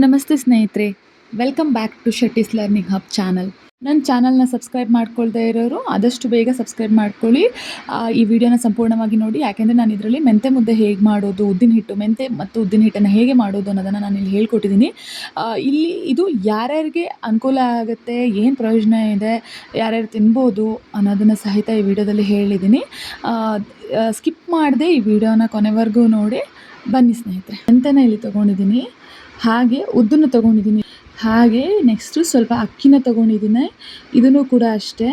ನಮಸ್ತೆ ಸ್ನೇಹಿತರೆ welcome back to Shetty's learning hub channel ನನ್ನ ಚಾನಲ್ನ ಸಬ್ಸ್ಕ್ರೈಬ್ ಮಾಡ್ಕೊಳ್ದೇ ಇರೋರು, ಆದಷ್ಟು ಬೇಗ ಸಬ್ಸ್ಕ್ರೈಬ್ ಮಾಡ್ಕೊಳ್ಳಿ. ಈ ವಿಡಿಯೋನ ಸಂಪೂರ್ಣವಾಗಿ ನೋಡಿ, ಯಾಕೆಂದರೆ ನಾನು ಇದರಲ್ಲಿ ಮೆಂತೆ ಮುದ್ದೆ ಹೇಗೆ ಮಾಡೋದು, ಉದ್ದಿನ ಹಿಟ್ಟು ಮೆಂತೆ ಮತ್ತು ಉದ್ದಿನ ಹಿಟ್ಟನ್ನು ಹೇಗೆ ಮಾಡೋದು ಅನ್ನೋದನ್ನು ನಾನು ಇಲ್ಲಿ ಹೇಳ್ಕೊಟ್ಟಿದ್ದೀನಿ ಇಲ್ಲಿ ಇದು ಯಾರ್ಯಾರಿಗೆ ಅನುಕೂಲ ಆಗುತ್ತೆ, ಏನು ಪ್ರಯೋಜನ ಇದೆ, ಯಾರ್ಯಾರು ತಿನ್ಬೋದು ಅನ್ನೋದನ್ನು ಸಹಿತ ಈ ವಿಡಿಯೋದಲ್ಲಿ ಹೇಳಿದ್ದೀನಿ ಸ್ಕಿಪ್ ಮಾಡದೆ ಈ ವಿಡಿಯೋನ ಕೊನೆವರೆಗೂ ನೋಡಿ, ಬನ್ನಿ ಸ್ನೇಹಿತರೆ. ಮೆಂತೆನ ಇಲ್ಲಿ ತೊಗೊಂಡಿದ್ದೀನಿ ಹಾಗೆ ಉದ್ದನ್ನು ತೊಗೊಂಡಿದ್ದೀನಿ. ಹಾಗೆ ನೆಕ್ಸ್ಟು ಸ್ವಲ್ಪ ಅಕ್ಕಿನ ತೊಗೊಂಡಿದ್ದೀನಿ. ಇದನ್ನು ಕೂಡ ಅಷ್ಟೇ.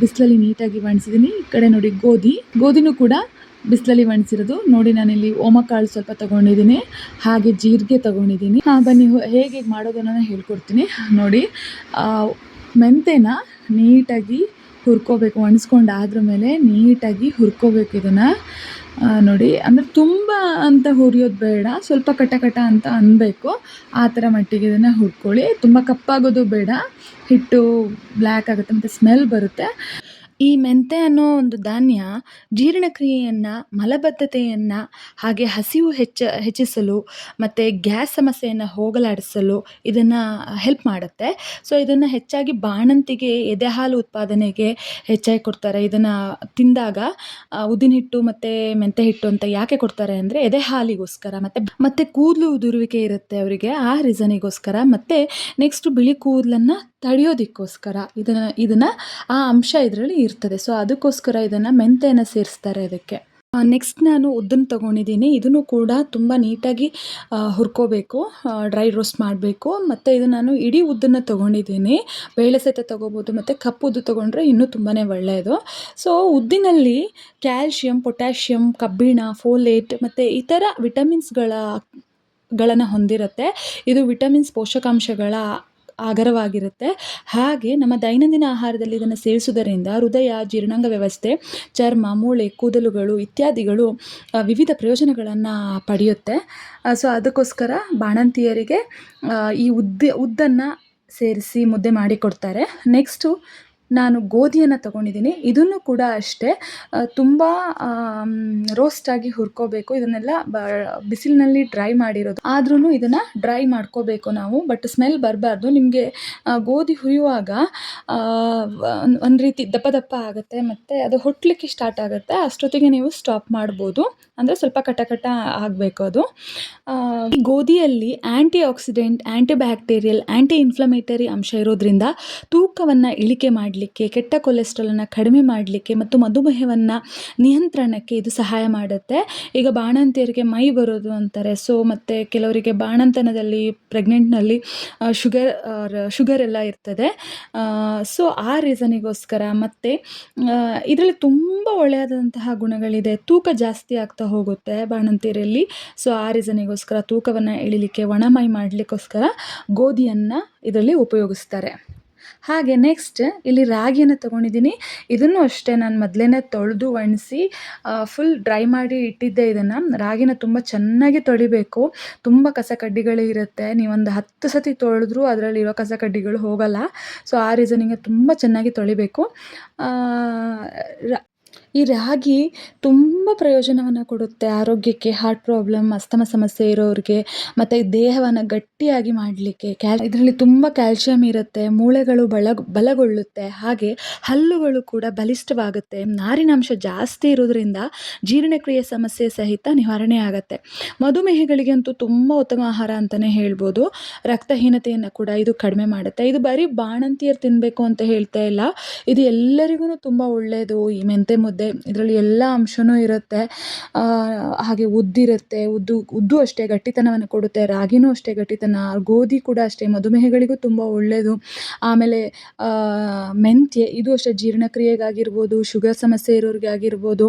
ಬಿಸಿಲಲ್ಲಿ ನೀಟಾಗಿ ಒಣಸಿದ್ದೀನಿ. ಈ ಕಡೆ ನೋಡಿ ಗೋಧಿ. ಗೋಧಿನೂ ಕೂಡ ಬಿಸಿಲಲ್ಲಿ ಒಣಸಿರೋದು. ನೋಡಿ ನಾನಿಲ್ಲಿ ಓಮಕಾಳು ಸ್ವಲ್ಪ ತೊಗೊಂಡಿದ್ದೀನಿ. ಹಾಗೆ ಜೀರಿಗೆ ತೊಗೊಂಡಿದ್ದೀನಿ. ಹಾಂ, ಬನ್ನಿ ಹೇಗೆ ಮಾಡೋದನ್ನು ಹೇಳ್ಕೊಡ್ತೀನಿ. ನೋಡಿ ಮೆಂತೆನ ನೀಟಾಗಿ ಹುರ್ಕೋಬೇಕು ಒಣಸ್ಕೊಂಡು ಆದ್ರ ಮೇಲೆ ನೀಟಾಗಿ ಹುರ್ಕೋಬೇಕು ಇದನ್ನು. ನೋಡಿ, ಅಂದರೆ ತುಂಬ ಅಂತ ಹುರಿಯೋದು ಬೇಡ, ಸ್ವಲ್ಪ ಕಟ ಕಟ ಅಂತ ಅನ್ನಬೇಕು ಆ ಥರ ಮಟ್ಟಿಗೆ ಇದನ್ನು ಹುರ್ಕೊಳ್ಳಿ. ತುಂಬ ಕಪ್ಪಾಗೋದು ಬೇಡ, ಹಿಟ್ಟು ಬ್ಲ್ಯಾಕ್ ಆಗುತ್ತೆ, ಮತ್ತು ಸ್ಮೆಲ್ ಬರುತ್ತೆ. ಈ ಮೆಂತೆ ಅನ್ನೋ ಒಂದು ಧಾನ್ಯ ಜೀರ್ಣಕ್ರಿಯೆಯನ್ನು, ಮಲಬದ್ಧತೆಯನ್ನು, ಹಾಗೆ ಹಸಿವು ಹೆಚ್ಚ, ಹೆಚ್ಚಿಸಲು ಮತ್ತು ಗ್ಯಾಸ್ ಸಮಸ್ಯೆಯನ್ನು ಹೋಗಲಾಡಿಸಲು ಇದನ್ನು ಹೆಲ್ಪ್ ಮಾಡುತ್ತೆ. ಸೊ ಇದನ್ನು ಹೆಚ್ಚಾಗಿ ಬಾಣಂತಿಗೆ ಎದೆ ಹಾಲು ಉತ್ಪಾದನೆಗೆ ಹೆಚ್ಚಾಗಿ ಕೊಡ್ತಾರೆ. ಇದನ್ನು ತಿಂದಾಗ ಉದ್ದಿನ ಹಿಟ್ಟು ಮತ್ತು ಮೆಂತೆ ಹಿಟ್ಟು ಅಂತ ಯಾಕೆ ಕೊಡ್ತಾರೆ ಅಂದರೆ ಎದೆ ಹಾಲಿಗೋಸ್ಕರ ಮತ್ತು ಮತ್ತು ಕೂದಲು ಉದುರುವಿಕೆ ಇರುತ್ತೆ ಅವರಿಗೆ. ಆ ರೀಸನಿಗೋಸ್ಕರ ಮತ್ತು ನೆಕ್ಸ್ಟು ಬಿಳಿ ಕೂದಲನ್ನು ತಡೆಯೋದಕ್ಕೋಸ್ಕರ ಇದನ್ನು ಇದನ್ನು ಆ ಅಂಶ ಇದರಲ್ಲಿ ಇರ್ತದೆ. ಸೊ ಅದಕ್ಕೋಸ್ಕರ ಇದನ್ನು ಮೆಂತೆಯನ್ನು ಸೇರಿಸ್ತಾರೆ ಅದಕ್ಕೆ ನೆಕ್ಸ್ಟ್ ನಾನು ಉದ್ದನ್ನು ತೊಗೊಂಡಿದ್ದೀನಿ. ಇದನ್ನು ಕೂಡ ತುಂಬ ನೀಟಾಗಿ ಹುರ್ಕೋಬೇಕು. ಡ್ರೈ ರೋಸ್ಟ್ ಮಾಡಬೇಕು. ಮತ್ತು ಇದು ನಾನು ಇಡೀ ಉದ್ದನ್ನು ತೊಗೊಂಡಿದ್ದೀನಿ. ಬೇಳೆ ಸಹಿತ ತೊಗೋಬೋದು, ಮತ್ತು ಕಪ್ಪು ಉದ್ದು ತೊಗೊಂಡ್ರೆ ಇನ್ನೂ ತುಂಬಾ ಒಳ್ಳೆಯದು. ಸೊ ಉದ್ದಿನಲ್ಲಿ ಕ್ಯಾಲ್ಶಿಯಂ, ಪೊಟ್ಯಾಷಿಯಂ, ಕಬ್ಬಿಣ, ಫೋಲೇಟ್, ಮತ್ತು ಇತರ ವಿಟಮಿನ್ಸ್ಗಳ, ಗಳನ್ನು ಹೊಂದಿರುತ್ತೆ. ಇದು ವಿಟಮಿನ್ಸ್ ಪೋಷಕಾಂಶಗಳ ಆಗರವಾಗಿರುತ್ತೆ. ಹಾಗೆ ನಮ್ಮ ದೈನಂದಿನ ಆಹಾರದಲ್ಲಿ ಇದನ್ನು ಸೇವಿಸುವುದರಿಂದ ಹೃದಯ, ಜೀರ್ಣಾಂಗ ವ್ಯವಸ್ಥೆ, ಚರ್ಮ, ಮೂಳೆ, ಕೂದಲುಗಳು ಇತ್ಯಾದಿಗಳು ವಿವಿಧ ಪ್ರಯೋಜನಗಳನ್ನು ಪಡೆಯುತ್ತೆ. ಸೊ ಅದಕ್ಕೋಸ್ಕರ ಬಾಣಂತಿಯರಿಗೆ ಈ ಉದ್ದ, ಉದ್ದನ್ನು ಸೇರಿಸಿ ಮುದ್ದೆ ಮಾಡಿಕೊಡ್ತಾರೆ. ನೆಕ್ಸ್ಟು ನಾನು ಗೋಧಿಯನ್ನು ತಗೊಂಡಿದ್ದೀನಿ. ಇದನ್ನು ಕೂಡ ಅಷ್ಟೇ ತುಂಬ ರೋಸ್ಟಾಗಿ ಹುರ್ಕೋಬೇಕು. ಇದನ್ನೆಲ್ಲ ಬಿಸಿಲಿನಲ್ಲಿ ಡ್ರೈ ಮಾಡಿರೋದು. ಆದ್ರೂ ಇದನ್ನು ಡ್ರೈ ಮಾಡ್ಕೋಬೇಕು ನಾವು ಬಟ್ ಸ್ಮೆಲ್ ಬರಬಾರ್ದು. ನಿಮಗೆ ಗೋಧಿ ಹುರಿಯುವಾಗ ಒಂದು ರೀತಿ ದಪ್ಪ ದಪ್ಪ ಆಗುತ್ತೆ, ಮತ್ತು ಅದು ಹುಟ್ಟಲಿಕ್ಕೆ ಸ್ಟಾರ್ಟ್ ಆಗುತ್ತೆ. ಅಷ್ಟೊತ್ತಿಗೆ ನೀವು ಸ್ಟಾಪ್ ಮಾಡ್ಬೋದು. ಅಂದರೆ ಸ್ವಲ್ಪ ಕಟ ಕಟ ಆಗಬೇಕು ಅದು. ಗೋಧಿಯಲ್ಲಿ anti oxidant anti bacterial anti inflammatory ಅಂಶ ಇರೋದ್ರಿಂದ ತೂಕವನ್ನು ಇಳಿಕೆ ಮಾಡಲಿಕ್ಕೆ, ಕೆಟ್ಟ ಕೊಲೆಸ್ಟ್ರಾಲನ್ನು ಕಡಿಮೆ ಮಾಡಲಿಕ್ಕೆ ಮತ್ತು ಮಧುಮೇಹವನ್ನು ನಿಯಂತ್ರಣಕ್ಕೆ ಇದು ಸಹಾಯ ಮಾಡುತ್ತೆ. ಈಗ ಬಾಣಂತಿಯರಿಗೆ ಮೈ ಬರೋದು ಅಂತಾರೆ. ಸೊ ಮತ್ತು ಕೆಲವರಿಗೆ ಬಾಣಂತನದಲ್ಲಿ, ಪ್ರೆಗ್ನೆಂಟ್ನಲ್ಲಿ ಶುಗರ್ ಶುಗರ್ ಎಲ್ಲ ಇರ್ತದೆ. ಸೊ ಆ ರೀಸನಿಗೋಸ್ಕರ ಮತ್ತು ಇದರಲ್ಲಿ ತುಂಬ ಒಳ್ಳೆಯದಾದಂತಹ ಗುಣಗಳಿದೆ. ತೂಕ ಜಾಸ್ತಿ ಆಗ್ತಾ ಹೋಗುತ್ತೆ ಬಾಣಂತಿಯರಲ್ಲಿ. ಸೊ ಆ ರೀಸನಿಗೋಸ್ಕರ ತೂಕವನ್ನು ಇಳಿಲಿಕ್ಕೆ, ಒಣಮೈ ಮಾಡಲಿಕ್ಕೋಸ್ಕರ ಗೋಧಿಯನ್ನು ಇದರಲ್ಲಿ ಉಪಯೋಗಿಸ್ತಾರೆ. ಹಾಗೆ ನೆಕ್ಸ್ಟ್ ಇಲ್ಲಿ ರಾಗಿಯನ್ನು ತೊಗೊಂಡಿದ್ದೀನಿ. ಇದನ್ನು ಅಷ್ಟೇ ನಾನು ಮೊದಲೇನೆ ತೊಳೆದು ಒಣಸಿ ಫುಲ್ ಡ್ರೈ ಮಾಡಿ ಇಟ್ಟಿದ್ದೆ ಇದನ್ನು. ರಾಗಿನ ತುಂಬ ಚೆನ್ನಾಗಿ ತೊಳಿಬೇಕು. ತುಂಬ ಕಸ ಕಡ್ಡಿಗಳು ಇರುತ್ತೆ. ನೀವೊಂದು ಹತ್ತು ಸತಿ ತೊಳೆದ್ರೂ ಅದರಲ್ಲಿರೋ ಕಸ ಕಡ್ಡಿಗಳು ಹೋಗಲ್ಲ. ಸೊ ಆ ರೀಸನಿಗೆ ತುಂಬ ಚೆನ್ನಾಗಿ ತೊಳಿಬೇಕು. ಈ ರಾಗಿ ತುಂಬ ಪ್ರಯೋಜನವನ್ನು ಕೊಡುತ್ತೆ ಆರೋಗ್ಯಕ್ಕೆ ಹಾರ್ಟ್ ಪ್ರಾಬ್ಲಮ್ ಅಸ್ತಮ ಸಮಸ್ಯೆ ಇರೋರಿಗೆ, ಮತ್ತು ದೇಹವನ್ನು ಗಟ್ಟಿಯಾಗಿ ಮಾಡಲಿಕ್ಕೆ. ಕ್ಯಾಲ್ ಇದರಲ್ಲಿ ತುಂಬ ಕ್ಯಾಲ್ಶಿಯಂ ಇರುತ್ತೆ, ಮೂಳೆಗಳು ಬಲ ಬಲಗೊಳ್ಳುತ್ತೆ, ಹಾಗೆ ಹಲ್ಲುಗಳು ಕೂಡ ಬಲಿಷ್ಠವಾಗುತ್ತೆ. ನಾರಿನಾಂಶ ಜಾಸ್ತಿ ಇರೋದ್ರಿಂದ ಜೀರ್ಣಕ್ರಿಯೆ ಸಮಸ್ಯೆ ಸಹಿತ ನಿವಾರಣೆ ಆಗುತ್ತೆ. ಮಧುಮೇಹಿಗಳಿಗಂತೂ ತುಂಬ ಉತ್ತಮ ಆಹಾರ ಅಂತಲೇ ಹೇಳ್ಬೋದು. ರಕ್ತಹೀನತೆಯನ್ನು ಕೂಡ ಇದು ಕಡಿಮೆ ಮಾಡುತ್ತೆ. ಇದು ಬರೀ ಬಾಣಂತಿಯರು ತಿನ್ನಬೇಕು ಅಂತ ಹೇಳ್ತಾ ಇಲ್ಲ. ಇದು ಎಲ್ಲರಿಗೂ ತುಂಬ ಒಳ್ಳೆಯದು ಈ ಮೆಂತೆ ಮುದ್ದೆ ಇದರಲ್ಲಿ ಎಲ್ಲ ಅಂಶವೂ ಇರುತ್ತೆ. ಹಾಗೆ ಉದ್ದಿರುತ್ತೆ, ಉದ್ದು ಉದ್ದು ಅಷ್ಟೇ ಗಟ್ಟಿತನವನ್ನು ಕೊಡುತ್ತೆ, ರಾಗಿನೂ ಅಷ್ಟೇ ಗಟ್ಟಿತನ, ಗೋಧಿ ಕೂಡ ಅಷ್ಟೇ, ಮಧುಮೇಹಗಳಿಗೂ ತುಂಬ ಒಳ್ಳೆಯದು ಆಮೇಲೆ ಮೆಂತ್ಯೆ ಮೆಂತ್ಯ, ಇದು ಅಷ್ಟೇ ಜೀರ್ಣಕ್ರಿಯೆಗಾಗಿರ್ಬೋದು, ಶುಗರ್ ಸಮಸ್ಯೆ ಇರೋರಿಗೆ ಆಗಿರ್ಬೋದು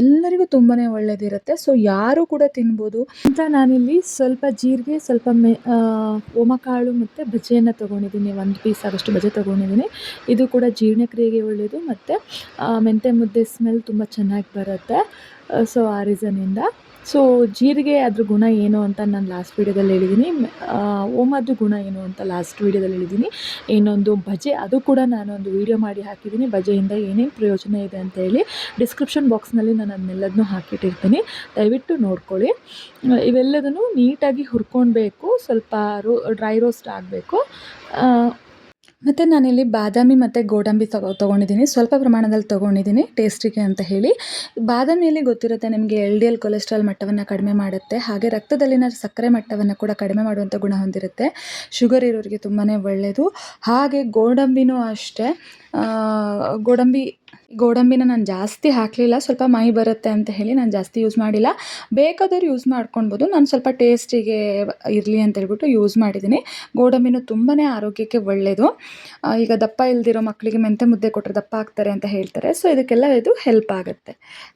ಎಲ್ಲರಿಗೂ ತುಂಬಾ ಒಳ್ಳೆಯದಿರುತ್ತೆ ಸೊ ಯಾರು ಕೂಡ ತಿನ್ಬೋದು. ಅಂತ ನಾನಿಲ್ಲಿ ಸ್ವಲ್ಪ ಜೀರಿಗೆ, ಸ್ವಲ್ಪ ಮೆ ಓಮಕಾಳು ಮತ್ತು ಬಜೆಯನ್ನು ತೊಗೊಂಡಿದ್ದೀನಿ. ಒಂದು ಪೀಸ್ ಆಗೋಷ್ಟು ಬಜೆ ತೊಗೊಂಡಿದ್ದೀನಿ. ಇದು ಕೂಡ ಜೀರ್ಣಕ್ರಿಯೆಗೆ ಒಳ್ಳೆಯದು ಮತ್ತು ಮೆಂತೆ ಮುದ್ದೆ ಸ್ಮೆಲ್ ತುಂಬ ಚೆನ್ನಾಗಿ ಬರುತ್ತೆ ಸೊ ಆ ರೀಸನಿಂದ ಸೊ ಜೀರಿಗೆ ಅದ್ರ ಗುಣ ಏನು ಅಂತ ನಾನು ಲಾಸ್ಟ್ ವೀಡಿಯೋದಲ್ಲಿ ಹೇಳಿದ್ದೀನಿ ಓಮದ್ದು ಗುಣ ಏನು ಅಂತ ಲಾಸ್ಟ್ ವೀಡಿಯೋದಲ್ಲಿ ಹೇಳಿದ್ದೀನಿ ಇನ್ನೊಂದು ಬಜೆ ಅದು ಕೂಡ ನಾನು ಒಂದು ವೀಡಿಯೋ ಮಾಡಿ ಹಾಕಿದ್ದೀನಿ ಬಜೆಯಿಂದ ಏನೇನು ಪ್ರಯೋಜನ ಇದೆ ಅಂತ ಹೇಳಿ ಡಿಸ್ಕ್ರಿಪ್ಷನ್ ಬಾಕ್ಸ್ನಲ್ಲಿ ನಾನು ಅದನ್ನೆಲ್ಲದನ್ನೂ ಹಾಕಿಟ್ಟಿರ್ತೀನಿ. ದಯವಿಟ್ಟು ನೋಡ್ಕೊಳ್ಳಿ. ಇವೆಲ್ಲದನ್ನು ನೀಟಾಗಿ ಹುರ್ಕೊಳ್ಬೇಕು ಸ್ವಲ್ಪ ರೋ ಡ್ರೈ ರೋಸ್ಟ್ ಆಗಬೇಕು. ಮತ್ತು ನಾನಿಲ್ಲಿ ಬಾದಾಮಿ ಮತ್ತು ಗೋಡಂಬಿ ತಗೋ ತೊಗೊಂಡಿದ್ದೀನಿ. ಸ್ವಲ್ಪ ಪ್ರಮಾಣದಲ್ಲಿ ತೊಗೊಂಡಿದ್ದೀನಿ, ಟೇಸ್ಟಿಗೆ ಅಂತ ಹೇಳಿ. ಬಾದಾಮಿಯಲ್ಲಿ ಗೊತ್ತಿರುತ್ತೆ ನಿಮಗೆ ಎಲ್ ಡಿ ಎಲ್ ಕೊಲೆಸ್ಟ್ರಾಲ್ ಮಟ್ಟವನ್ನು ಕಡಿಮೆ ಮಾಡುತ್ತೆ, ಹಾಗೆ ರಕ್ತದಲ್ಲಿನ ಸಕ್ಕರೆ ಮಟ್ಟವನ್ನು ಕೂಡ ಕಡಿಮೆ ಮಾಡುವಂಥ ಗುಣ ಹೊಂದಿರುತ್ತೆ. ಶುಗರ್ ಇರೋರಿಗೆ ತುಂಬಾ ಒಳ್ಳೆಯದು ಹಾಗೆ ಗೋಡಂಬಿನೂ ಅಷ್ಟೇ. ಗೋಡಂಬಿ ಗೋಡಂಬಿನ ನಾನು ಜಾಸ್ತಿ ಹಾಕಲಿಲ್ಲ, ಸ್ವಲ್ಪ ಮೈ ಬರುತ್ತೆ ಅಂತ ಹೇಳಿ ನಾನು ಜಾಸ್ತಿ ಯೂಸ್ ಮಾಡಿಲ್ಲ. ಬೇಕಾದವ್ರು ಯೂಸ್ ಮಾಡ್ಕೊಳ್ಬೋದು ನಾನು ಸ್ವಲ್ಪ ಟೇಸ್ಟಿಗೆ ಇರಲಿ ಅಂತ ಹೇಳ್ಬಿಟ್ಟು ಯೂಸ್ ಮಾಡಿದ್ದೀನಿ. ಗೋಡಂಬಿನೂ ತುಂಬಾ ಆರೋಗ್ಯಕ್ಕೆ ಒಳ್ಳೆಯದು ಈಗ ದಪ್ಪ ಇಲ್ದಿರೋ ಮಕ್ಕಳಿಗೆ ಮೆಂತೆ ಮುದ್ದೆ ಕೊಟ್ಟರೆ ದಪ್ಪ ಆಗ್ತಾರೆ ಅಂತ ಹೇಳ್ತಾರೆ. ಸೊ ಇದಕ್ಕೆಲ್ಲ ಇದು ಹೆಲ್ಪ್ ಆಗುತ್ತೆ.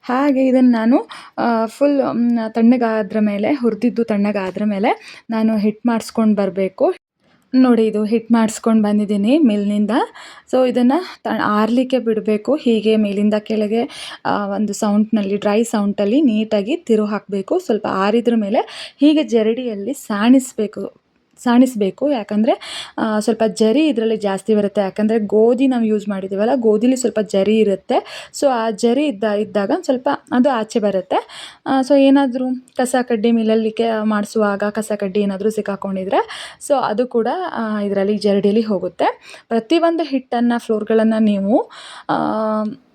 ಹಾಗೆ ಇದನ್ನು ನಾನು ಫುಲ್ ತಣ್ಣಗಾದ್ರ ಮೇಲೆ, ಹುರಿದಿದ್ದು ತಣ್ಣಗಾದ್ರ ಮೇಲೆ ನಾನು ಹಿಟ್ಟು ಮಾಡಿಸ್ಕೊಂಡು ಬರಬೇಕು. ನೋಡಿ ಇದು ಹಿಟ್ ಮಾಡಿಸ್ಕೊಂಡು ಬಂದಿದ್ದೀನಿ ಮಿಲ್ನಿಂದ. ಸೊ ಇದನ್ನು ತ, ಆರಲಿಕ್ಕೆ ಬಿಡಬೇಕು. ಹೀಗೆ ಮೇಲಿಂದ ಕೆಳಗೆ ಒಂದು ಸೌಂಟ್ನಲ್ಲಿ ಡ್ರೈ ಸೌಂಟಲ್ಲಿ ನೀಟಾಗಿ ತಿರು ಹಾಕಬೇಕು ಸ್ವಲ್ಪ ಆರಿದ್ರ ಮೇಲೆ ಹೀಗೆ ಜರಡಿಯಲ್ಲಿ ಸಾಣಿಸ್ಬೇಕು. ಸಾಣಿಸಬೇಕು. ಯಾಕಂದರೆ ಸ್ವಲ್ಪ ಜರಿ ಇದರಲ್ಲಿ ಜಾಸ್ತಿ ಬರುತ್ತೆ. ಯಾಕಂದರೆ, ಗೋಧಿ ನಾವು ಯೂಸ್ ಮಾಡಿದ್ದೀವಲ್ಲ ಗೋಧಿಲಿ ಸ್ವಲ್ಪ ಜರಿ ಇರುತ್ತೆ. ಸೊ ಆ ಜರಿ ಇದ್ದ, ಇದ್ದಾಗ ಸ್ವಲ್ಪ ಅದು ಆಚೆ ಬರುತ್ತೆ. ಸೊ ಏನಾದರೂ ಕಸ ಕಡ್ಡಿ ಮಿಲಲ್ಲಿಕ್ಕೆ ಮಾಡಿಸುವಾಗ ಕಸ ಕಡ್ಡಿ ಏನಾದರೂ ಸಿಕ್ಕಾಕೊಂಡಿದ್ರೆ ಸೊ ಅದು ಕೂಡ ಇದರಲ್ಲಿ ಜರಡಿಯಲ್ಲಿ ಹೋಗುತ್ತೆ. ಪ್ರತಿಯೊಂದು ಹಿಟ್ಟನ್ನು ಫ್ಲೋರ್ಗಳನ್ನು ನೀವು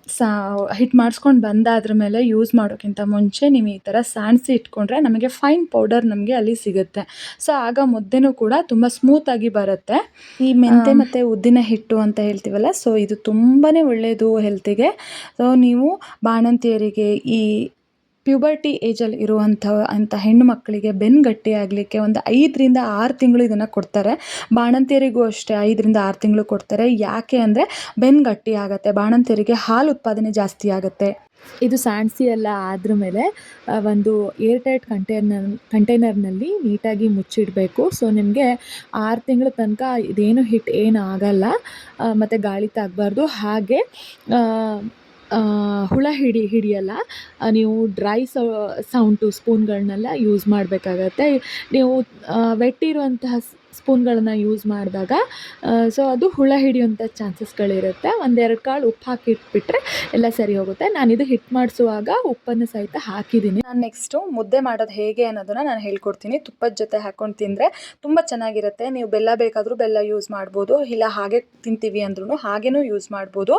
ಸಾ ಹಿಟ್ಟು ಮಾಡಿಸ್ಕೊಂಡು ಬಂದಾದ್ರ ಮೇಲೆ ಯೂಸ್ ಮಾಡೋಕ್ಕಿಂತ ಮುಂಚೆ ನೀವು ಈ ಥರ ಸಾಣಿಸಿ ಇಟ್ಕೊಂಡ್ರೆ ನಮಗೆ ಫೈನ್ ಪೌಡರ್ ನಮಗೆ ಅಲ್ಲಿ ಸಿಗುತ್ತೆ ಸೊ ಆಗ ಮುದ್ದೆನೂ ಕೂಡ ತುಂಬ ಸ್ಮೂತಾಗಿ ಬರುತ್ತೆ ಈ ಮೆಂತೆ. ಮತ್ತು ಉದ್ದಿನ ಹಿಟ್ಟು ಅಂತ ಹೇಳ್ತೀವಲ್ಲ ಸೊ ಇದು ತುಂಬಾ ಒಳ್ಳೆಯದು ಹೆಲ್ತಿಗೆ ಸೊ ನೀವು ಬಾಣಂತಿಯರಿಗೆ ಈ ಪ್ಯೂಬರ್ಟಿ ಏಜಲ್ಲಿ ಇರುವಂಥ, ಅಂಥ ಹೆಣ್ಣು ಮಕ್ಕಳಿಗೆ ಬೆನ್ನು ಗಟ್ಟಿ ಆಗಲಿಕ್ಕೆ ಒಂದು ಐದರಿಂದ ಆರು ತಿಂಗಳು ಇದನ್ನು ಕೊಡ್ತಾರೆ. ಬಾಣಂತಿಯರಿಗೂ ಅಷ್ಟೇ ಐದರಿಂದ ಆರು ತಿಂಗಳು ಕೊಡ್ತಾರೆ. ಯಾಕೆ ಅಂದರೆ ಬೆನ್ನು ಗಟ್ಟಿ ಆಗುತ್ತೆ, ಬಾಣಂತಿಯರಿಗೆ ಹಾಲು ಉತ್ಪಾದನೆ ಜಾಸ್ತಿ ಆಗುತ್ತೆ. ಇದು ಸಾಣಿಸಿ ಎಲ್ಲ ಆದ್ರ ಮೇಲೆ ಒಂದು ಏರ್ ಟೈಟ್ ಕಂಟೈನರ್, ಕಂಟೈನರ್ನಲ್ಲಿ ನೀಟಾಗಿ ಮುಚ್ಚಿಡಬೇಕು. ಸೊ, ನಿಮಗೆ ಆರು ತಿಂಗಳ ತನಕ ಇದೇನು ಹಿಟ್, ಏನು ಆಗಲ್ಲ. ಮತ್ತು ಗಾಳಿ ತಾಗಬಾರ್ದು. ಹಾಗೆ ಹುಳ ಹಿಡಿ ಹಿಡಿಯಲ್ಲ. ನೀವು ಡ್ರೈ ಸೌಂಟು ಸ್ಪೂನ್ಗಳನ್ನೆಲ್ಲ ಯೂಸ್ ಮಾಡಬೇಕಾಗತ್ತೆ. ನೀವು ವೆಟ್ ಇರುವಂತಹ ಸ್ಪೂನ್ಗಳನ್ನು ಯೂಸ್ ಮಾಡಿದಾಗ ಸೊ ಅದು ಹುಳ ಹಿಡಿಯುವಂಥ ಚಾನ್ಸಸ್ಗಳಿರುತ್ತೆ ಒಂದೆರಡು ಕಾಳು ಉಪ್ಪು ಹಾಕಿ ಇಟ್ಬಿಟ್ರೆ ಎಲ್ಲ ಸರಿ ಹೋಗುತ್ತೆ. ನಾನು ಇದು ಹಿಟ್ ಮಾಡಿಸುವಾಗ ಉಪ್ಪನ್ನು ಸಹಿತ ಹಾಕಿದ್ದೀನಿ. ನಾನು ನೆಕ್ಸ್ಟು ಮುದ್ದೆ ಮಾಡೋದು ಹೇಗೆ ಅನ್ನೋದನ್ನು ನಾನು ಹೇಳ್ಕೊಡ್ತೀನಿ. ತುಪ್ಪದ ಜೊತೆ ಹಾಕೊಂಡು ತಿಂದರೆ ತುಂಬ ಚೆನ್ನಾಗಿರುತ್ತೆ. ನೀವು ಬೆಲ್ಲ ಬೇಕಾದರೂ ಬೆಲ್ಲ ಯೂಸ್ ಮಾಡ್ಬೋದು, ಇಲ್ಲ ಹಾಗೆ ತಿಂತೀವಿ ಅಂದ್ರೂ ಹಾಗೇನೂ ಯೂಸ್ ಮಾಡ್ಬೋದು.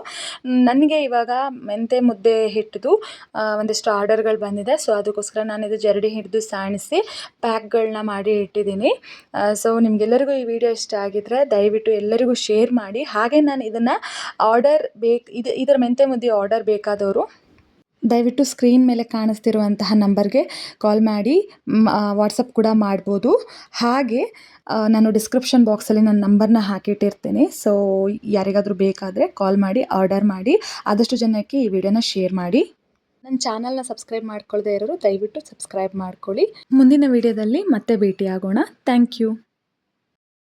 ನನಗೆ ಇವಾಗ ಮೆಂತೆ ಮುದ್ದೆ ಹಿಟ್ಟಿದು ಒಂದಿಷ್ಟು ಆರ್ಡರ್ಗಳು ಬಂದಿದೆ. ಸೊ ಅದಕ್ಕೋಸ್ಕರ ನಾನು ಇದು ಜರಡಿ ಹಿಡಿದು ಸಾಣಿಸಿ ಪ್ಯಾಕ್ಗಳನ್ನ ಮಾಡಿ ಇಟ್ಟಿದ್ದೀನಿ. ಸೊ ನಿಮಗೆಲ್ಲರಿಗೂ ಈ ವಿಡಿಯೋ ಇಷ್ಟ ಆಗಿದ್ರೆ ದಯವಿಟ್ಟು ಎಲ್ಲರಿಗೂ ಶೇರ್ ಮಾಡಿ. ಹಾಗೆ ನಾನು ಇದನ್ನು ಆರ್ಡರ್ ಬೇಕು, ಇದು ಇದರ ಮೆಂತೆ ಮುದ್ದೆ ಆರ್ಡರ್ ಬೇಕಾದವರು ದಯವಿಟ್ಟು ಸ್ಕ್ರೀನ್ ಮೇಲೆ ಕಾಣಿಸ್ತಿರುವಂತಹ ನಂಬರ್ಗೆ ಕಾಲ್ ಮಾಡಿ ವಾಟ್ಸಪ್ ಕೂಡ ಮಾಡ್ಬೋದು. ಹಾಗೆ ನಾನು ಡಿಸ್ಕ್ರಿಪ್ಷನ್ ಬಾಕ್ಸಲ್ಲಿ ನನ್ನ ನಂಬರ್ನ ಹಾಕಿಟ್ಟಿರ್ತೀನಿ. ಸೊ ಯಾರಿಗಾದರೂ ಬೇಕಾದರೆ ಕಾಲ್ ಮಾಡಿ ಆರ್ಡರ್ ಮಾಡಿ, ಆದಷ್ಟು ಜನಕ್ಕೆ ಈ ವಿಡಿಯೋನ ಶೇರ್ ಮಾಡಿ. ನನ್ನ ಚಾನಲ್ನ ಸಬ್ಸ್ಕ್ರೈಬ್ ಮಾಡ್ಕೊಳ್ಳದೆ ಇರೋರು ದಯವಿಟ್ಟು ಸಬ್ಸ್ಕ್ರೈಬ್ ಮಾಡ್ಕೊಳ್ಳಿ. ಮುಂದಿನ ವಿಡಿಯೋದಲ್ಲಿ ಮತ್ತೆ ಭೇಟಿಯಾಗೋಣ. Thank you